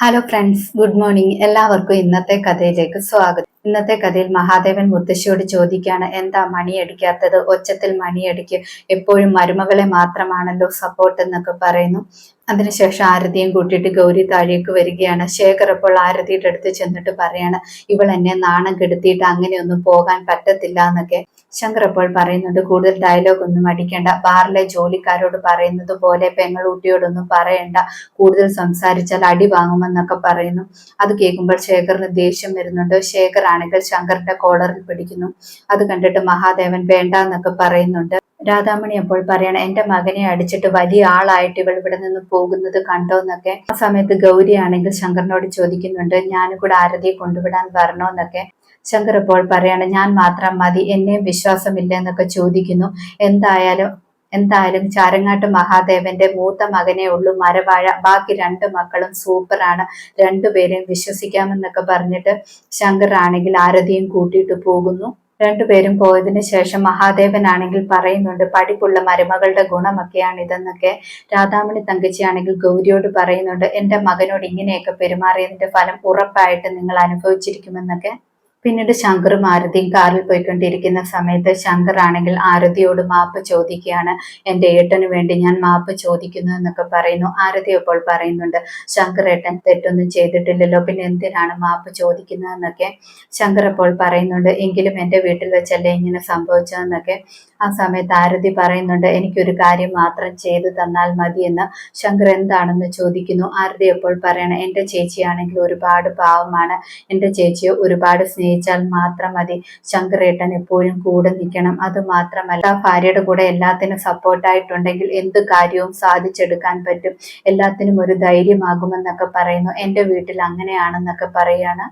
Hello friends good morning എല്ലാവർക്കും ഇന്നത്തെ കഥയിലേക്ക് സ്വാഗതം. ഇന്നത്തെ കഥയിൽ മഹാദേവൻ മുത്തശ്ശിയോട് ചോദിക്കുകയാണ് എന്താ മണിയടിക്കാത്തത് ഒച്ചത്തിൽ മണിയടിക്ക് എപ്പോഴും മരുമകളെ മാത്രമാണല്ലോ സപ്പോർട്ട് എന്നൊക്കെ പറയുന്നു. അതിനുശേഷം ആരതിയും കൂട്ടിയിട്ട് ഗൗരി താഴേക്ക് വരികയാണ്. ശേഖർ അപ്പോൾ ആരതിയുടെ അടുത്ത് ചെന്നിട്ട് പറയാണ് ഇവൾ എന്നെ നാണം കെടുത്തിയിട്ട് അങ്ങനെയൊന്നും പോകാൻ പറ്റത്തില്ല എന്നൊക്കെ. ശങ്കർ അപ്പോൾ പറയുന്നുണ്ട് കൂടുതൽ ഡയലോഗ് ഒന്നും അടിക്കേണ്ട. ബാറിലെ ജോലിക്കാരോട് പറയുന്നത് പോലെ പെങ്ങളൂട്ടിയോടൊന്നും പറയണ്ട. കൂടുതൽ സംസാരിച്ചാൽ അടി വാങ്ങുമെന്നൊക്കെ പറയുന്നു. അത് കേൾക്കുമ്പോൾ ശേഖറിന് ദേഷ്യം വരുന്നുണ്ട്. ശേഖർ ആണെങ്കിൽ ശങ്കറിന്റെ കോളറിൽ പിടിക്കുന്നു. അത് കണ്ടിട്ട് മഹാദേവൻ വേണ്ട എന്നൊക്കെ പറയുന്നുണ്ട്. രാധാമണി അപ്പോൾ പറയണം എന്റെ മകനെ അടിച്ചിട്ട് വലിയ ആളായിട്ട് ഇവൾ ഇവിടെ നിന്ന് പോകുന്നത് കണ്ടോ എന്നൊക്കെ. ആ സമയത്ത് ഗൗരി ആണെങ്കിൽ ശങ്കറിനോട് ചോദിക്കുന്നുണ്ട് ഞാനും കൂടെ ആരതിയെ കൊണ്ടുവിടാൻ വരണോ എന്നൊക്കെ? ശങ്കർ ഇപ്പോൾ പറയാണ് ഞാൻ മാത്രം മതി എന്നെയും വിശ്വാസമില്ല എന്നൊക്കെ ചോദിക്കുന്നു. എന്തായാലും എന്തായാലും ചാരങ്ങാട്ട് മഹാദേവന്റെ മൂത്ത മകനേ ഉള്ളൂ മരവാഴ ബാക്കി രണ്ട് മക്കളും സൂപ്പറാണ് രണ്ടുപേരെയും വിശ്വസിക്കാമെന്നൊക്കെ പറഞ്ഞിട്ട് ശങ്കർ ആണെങ്കിൽ ആരതിയും കൂട്ടിയിട്ട് പോകുന്നു. രണ്ടുപേരും പോയതിന് ശേഷം മഹാദേവനാണെങ്കിൽ പറയുന്നുണ്ട് പഠിപ്പുള്ള മരുമകളുടെ ഗുണമൊക്കെയാണ് ഇതെന്നൊക്കെ രാധാമണി തങ്കച്ചിയാണെങ്കിൽ ഗൗരിയോട് പറയുന്നുണ്ട് എന്റെ മകനോട് ഇങ്ങനെയൊക്കെ പെരുമാറിയതിന്റെ ഫലം ഉറപ്പായിട്ട് നിങ്ങൾ അനുഭവിച്ചിരിക്കുമെന്നൊക്കെ. പിന്നീട് ശങ്കറും ആരതിയും കാറിൽ പോയിക്കൊണ്ടിരിക്കുന്ന സമയത്ത് ശങ്കർ ആണെങ്കിൽ ആരതിയോട് മാപ്പ് ചോദിക്കുകയാണ്. എന്റെ ഏട്ടന് വേണ്ടി ഞാൻ മാപ്പ് ചോദിക്കുന്നു എന്നൊക്കെ പറയുന്നു. ആരതി അപ്പോൾ പറയുന്നുണ്ട് ശങ്കർ ഏട്ടൻ തെറ്റൊന്നും ചെയ്തിട്ടില്ലല്ലോ പിന്നെ എന്തിനാണ് മാപ്പ് ചോദിക്കുന്നതെന്നൊക്കെ ശങ്കർ അപ്പോൾ പറയുന്നുണ്ട് എങ്കിലും എന്റെ വീട്ടിൽ വെച്ചല്ലേ ഇങ്ങനെ സംഭവിച്ചതെന്നൊക്കെ ആ സമയത്ത് ആരതി പറയുന്നുണ്ട് എനിക്കൊരു കാര്യം മാത്രം ചെയ്തു തന്നാൽ മതി മതിയെന്ന് ശങ്കർ എന്താണെന്ന് ചോദിക്കുന്നു. ആരതി അപ്പോൾ പറയണം എന്റെ ചേച്ചിയാണെങ്കിൽ ഒരുപാട് പാവമാണ്. എന്റെ ചേച്ചിയെ ഒരുപാട് സ്നേഹിച്ചാൽ മാത്രം മതി. ശങ്കരേട്ടൻ എപ്പോഴും കൂടെ നിൽക്കണം. അത് മാത്രമല്ല ഭാര്യയുടെ കൂടെ എല്ലാത്തിനും സപ്പോർട്ടായിട്ടുണ്ടെങ്കിൽ എന്ത് കാര്യവും സാധിച്ചെടുക്കാൻ പറ്റും. എല്ലാത്തിനും ഒരു ധൈര്യമാകുമെന്നൊക്കെ പറയുന്നു. എന്റെ വീട്ടിൽ അങ്ങനെയാണെന്നൊക്കെ പറയാണ്.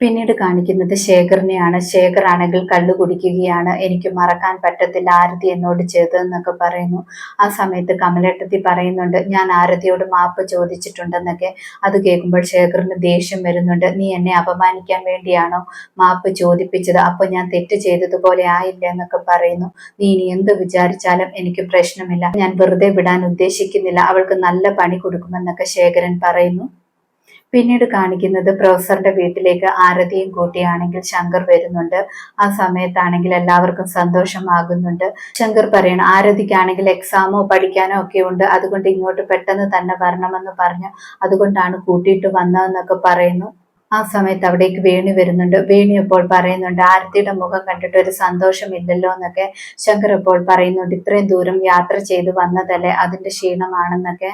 പിന്നീട് കാണിക്കുന്നത് ശേഖറിനെയാണ്. ശേഖർ ആണെങ്കിൽ കള്ളു കുടിക്കുകയാണ്. എനിക്ക് മറക്കാൻ പറ്റത്തില്ല ആരതി എന്നോട് ചെയ്തതെന്നൊക്കെ പറയുന്നു. ആ സമയത്ത് കമലേട്ടത്തി പറയുന്നുണ്ട് ഞാൻ ആരതിയോട് മാപ്പ് ചോദിച്ചിട്ടുണ്ടെന്നൊക്കെ. അത് കേൾക്കുമ്പോൾ ശേഖറിന് ദേഷ്യം വരുന്നുണ്ട്. നീ എന്നെ അപമാനിക്കാൻ വേണ്ടിയാണോ മാപ്പ് ചോദിപ്പിച്ചത്? അപ്പൊ ഞാൻ തെറ്റ് ചെയ്തതുപോലെ ആയില്ല എന്നൊക്കെ പറയുന്നു. നീ ഇനി എന്ത് വിചാരിച്ചാലും എനിക്ക് പ്രശ്നമില്ല. ഞാൻ വെറുതെ വിടാൻ ഉദ്ദേശിക്കുന്നില്ല. അവൾക്ക് നല്ല പണി കൊടുക്കുമെന്നൊക്കെ ശേഖരൻ പറയുന്നു. പിന്നീട് കാണിക്കുന്നത് പ്രൊഫസറുടെ വീട്ടിലേക്ക് ആരതിയും കൂട്ടിയാണെങ്കിൽ ശങ്കർ വരുന്നുണ്ട്. ആ സമയത്താണെങ്കിൽ എല്ലാവർക്കും സന്തോഷമാകുന്നുണ്ട്. ശങ്കർ പറയണം ആരതിക്കാണെങ്കിൽ എക്സാമോ പഠിക്കാനോ ഒക്കെ ഉണ്ട്. അതുകൊണ്ട് ഇങ്ങോട്ട് പെട്ടെന്ന് തന്നെ വരണമെന്ന് പറഞ്ഞു. അതുകൊണ്ടാണ് കൂട്ടിയിട്ട് വന്നതെന്നൊക്കെ പറയുന്നു. ആ സമയത്ത് അവിടേക്ക് വേണി വരുന്നുണ്ട്. വേണി ഇപ്പോൾ പറയുന്നുണ്ട് ആരതിയുടെ മുഖം കണ്ടിട്ട് ഒരു സന്തോഷമില്ലല്ലോ എന്നൊക്കെ ശങ്കർ ഇപ്പോൾ പറയുന്നുണ്ട്. ഇത്രയും ദൂരം യാത്ര ചെയ്ത് വന്നതല്ലേ? അതിന്റെ ക്ഷീണമാണെന്നൊക്കെ.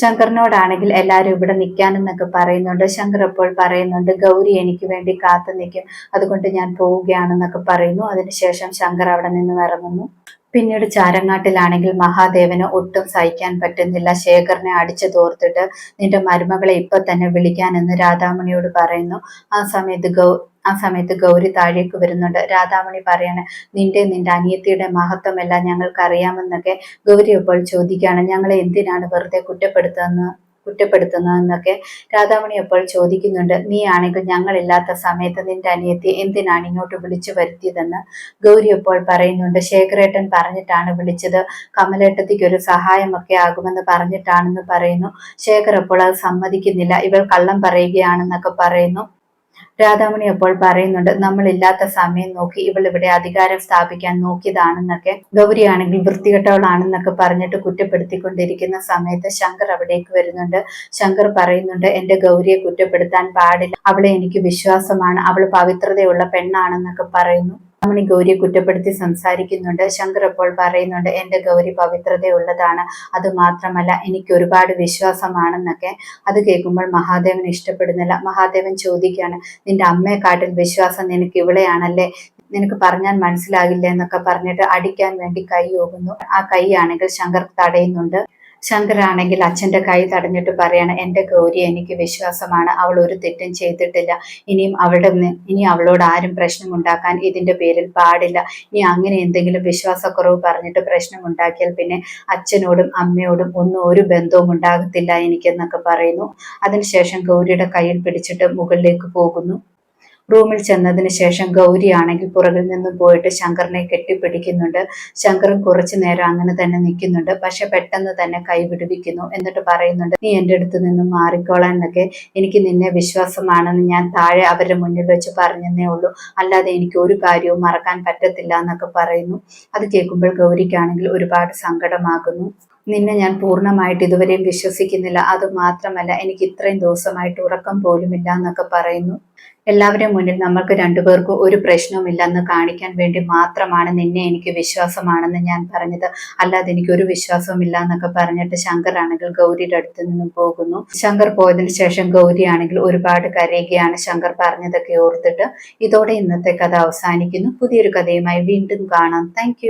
ശങ്കറിനോടാണെങ്കിൽ എല്ലാവരും ഇവിടെ നിൽക്കാനെന്നൊക്കെ പറയുന്നുണ്ട്. ശങ്കർ അപ്പോൾ പറയുന്നുണ്ട് ഗൗരി എനിക്ക് വേണ്ടി കാത്തു നിൽക്കും. അതുകൊണ്ട് ഞാൻ പോവുകയാണെന്നൊക്കെ പറയുന്നു. അതിനുശേഷം ശങ്കർ അവിടെ നിന്ന് ഇറങ്ങുന്നു പിന്നീട് ചാരങ്ങാട്ടിലാണെങ്കിൽ മഹാദേവന് ഒട്ടും സഹിക്കാൻ പറ്റുന്നില്ല. ശേഖറിനെ അടിച്ചു തോർത്തിട്ട് നിന്റെ മരുമകളെ ഇപ്പൊ തന്നെ വിളിക്കാൻ എന്ന് രാധാമണിയോട് പറയുന്നു. ആ സമയത്ത് ഗൗ ആ സമയത്ത് ഗൗരി താഴേക്ക് വരുന്നുണ്ട്. രാധാമണി പറയാണ് നിന്റെ നിന്റെ അനിയത്തിയുടെ മഹത്വമെല്ലാം ഞങ്ങൾക്ക് അറിയാമെന്നൊക്കെ ഗൗരി ഇപ്പോൾ ചോദിക്കുകയാണ്. ഞങ്ങളെ എന്തിനാണ് വെറുതെ കുറ്റപ്പെടുത്തുന്നത് കുറ്റപ്പെടുത്തുന്നതെന്നൊക്കെ രാധാമണി അപ്പോൾ ചോദിക്കുന്നുണ്ട്. നീ ആണെങ്കിൽ ഞങ്ങളില്ലാത്ത സമയത്ത് നിന്റെ അനിയത്തി എന്തിനാണ് ഇങ്ങോട്ട് വിളിച്ചു വരുത്തിയതെന്ന്? ഗൗരി അപ്പോൾ പറയുന്നുണ്ട്. ശേഖരേട്ടൻ പറഞ്ഞിട്ടാണ് വിളിച്ചത്. കമലേട്ടത്തിക്ക് ഒരു സഹായമൊക്കെ ആകുമെന്ന് പറഞ്ഞിട്ടാണെന്ന് പറയുന്നു. ശേഖർ അപ്പോൾ അത് സമ്മതിക്കുന്നില്ല. ഇവൾ കള്ളം പറയുകയാണെന്നൊക്കെ പറയുന്നു. രാധാമണി അപ്പോൾ പറയുന്നുണ്ട് നമ്മൾ ഇല്ലാത്ത സമയം നോക്കി ഇവൾ ഇവിടെ അധികാരം സ്ഥാപിക്കാൻ നോക്കിയതാണെന്നൊക്കെ. ഗൗരിയാണെങ്കിൽ വൃത്തികെട്ടവളാണെന്നൊക്കെ പറഞ്ഞിട്ട് കുറ്റപ്പെടുത്തിക്കൊണ്ടിരിക്കുന്ന സമയത്ത് ശങ്കർ അവിടേക്ക് വരുന്നുണ്ട്. ശങ്കർ പറയുന്നുണ്ട് എന്റെ ഗൗരിയെ കുറ്റപ്പെടുത്താൻ പാടില്ല. അവളെ എനിക്ക് വിശ്വാസമാണ്. അവൾ പവിത്രതയുള്ള പെണ്ണാണെന്നൊക്കെ പറയുന്നു. മണി ഗൗരിയെ കുറ്റപ്പെടുത്തി സംസാരിക്കുന്നുണ്ട്. ശങ്കർ അപ്പോൾ പറയുന്നുണ്ട് എന്റെ ഗൗരി പവിത്രതയുള്ളതാണ്. അത് മാത്രമല്ല എനിക്ക് ഒരുപാട് വിശ്വാസമാണെന്നൊക്കെ. അത് കേൾക്കുമ്പോൾ മഹാദേവൻ ഇഷ്ടപ്പെടുന്നില്ല. മഹാദേവൻ ചോദിക്കുകയാണ് നിന്റെ അമ്മയെക്കാട്ടിൽ വിശ്വാസം നിനക്ക് ഇവിടെയാണല്ലേ? നിനക്ക് പറഞ്ഞാൽ മനസ്സിലാകില്ല എന്നൊക്കെ പറഞ്ഞിട്ട് അടിക്കാൻ വേണ്ടി കൈ ഓകുന്നു ആ കൈ ആണെങ്കിൽ ശങ്കർ തടയുന്നുണ്ട്. ശങ്കരാണെങ്കിൽ അച്ഛന്റെ കൈ തടഞ്ഞിട്ട് പറയാണ് എന്റെ ഗൗരി എനിക്ക് വിശ്വാസമാണ് അവൾ ഒരു തെറ്റും ചെയ്തിട്ടില്ല. ഇനിയും അവളുടെ ഇനി അവളോട് ആരും പ്രശ്നം ഉണ്ടാക്കാൻ ഇതിന്റെ പേരിൽ പാടില്ല. ഇനി അങ്ങനെ എന്തെങ്കിലും വിശ്വാസക്കുറവ് പറഞ്ഞിട്ട് പ്രശ്നം ഉണ്ടാക്കിയാൽ പിന്നെ അച്ഛനോടും അമ്മയോടും ഒന്നും ഒരു ബന്ധവും ഉണ്ടാകത്തില്ല എനിക്കെന്നൊക്കെ പറയുന്നു. അതിനുശേഷം ഗൗരിയുടെ കയ്യിൽ പിടിച്ചിട്ട് മുകളിലേക്ക് പോകുന്നു. റൂമിൽ ചെന്നതിന് ശേഷം ഗൗരിയാണെങ്കിൽ പുറകിൽ നിന്നും പോയിട്ട് ശങ്കറിനെ കെട്ടിപ്പിടിക്കുന്നുണ്ട്. ശങ്കറും കുറച്ചു നേരം അങ്ങനെ തന്നെ നിൽക്കുന്നുണ്ട്. പക്ഷെ പെട്ടെന്ന് തന്നെ കൈ വിടുവിക്കുന്നു എന്നിട്ട് പറയുന്നുണ്ട് നീ എന്റെ അടുത്ത് നിന്നും മാറിക്കോളാൻ എന്നൊക്കെ. എനിക്ക് നിന്നെ വിശ്വാസമാണെന്ന് ഞാൻ താഴെ അവരുടെ മുന്നിൽ വെച്ച് പറഞ്ഞെന്നേ ഉള്ളൂ. അല്ലാതെ എനിക്ക് ഒരു കാര്യവും മറക്കാൻ പറ്റത്തില്ല എന്നൊക്കെ പറയുന്നു. അത് കേൾക്കുമ്പോൾ ഗൗരിക്കാണെങ്കിൽ ഒരുപാട് സങ്കടമാകുന്നു. നിന്നെ ഞാൻ പൂർണമായിട്ട് ഇതുവരെയും വിശ്വസിക്കുന്നില്ല. അത് മാത്രമല്ല എനിക്ക് ഇത്രയും ദിവസമായിട്ട് ഉറക്കം പോലുമില്ല എന്നൊക്കെ പറയുന്നു. എല്ലാവരുടെയും മുന്നിൽ നമ്മൾക്ക് രണ്ടുപേർക്കും ഒരു പ്രശ്നവുമില്ലെന്ന് കാണിക്കാൻ വേണ്ടി മാത്രമാണ് നിന്നെ എനിക്ക് വിശ്വാസമാണെന്ന് ഞാൻ പറഞ്ഞത്. അല്ലാതെ എനിക്ക് ഒരു വിശ്വാസവും ഇല്ല എന്നൊക്കെ പറഞ്ഞിട്ട് ശങ്കർ ആണെങ്കിൽ ഗൗരിയുടെ അടുത്ത് നിന്നും പോകുന്നു. ശങ്കർ പോയതിനു ശേഷം ഗൗരി ആണെങ്കിൽ ഒരുപാട് കരയുകയാണ്. ശങ്കർ പറഞ്ഞതൊക്കെ ഓർത്തിട്ട് ഇതോടെ ഇന്നത്തെ കഥ അവസാനിക്കുന്നു. പുതിയൊരു കഥയുമായി വീണ്ടും കാണാം. താങ്ക്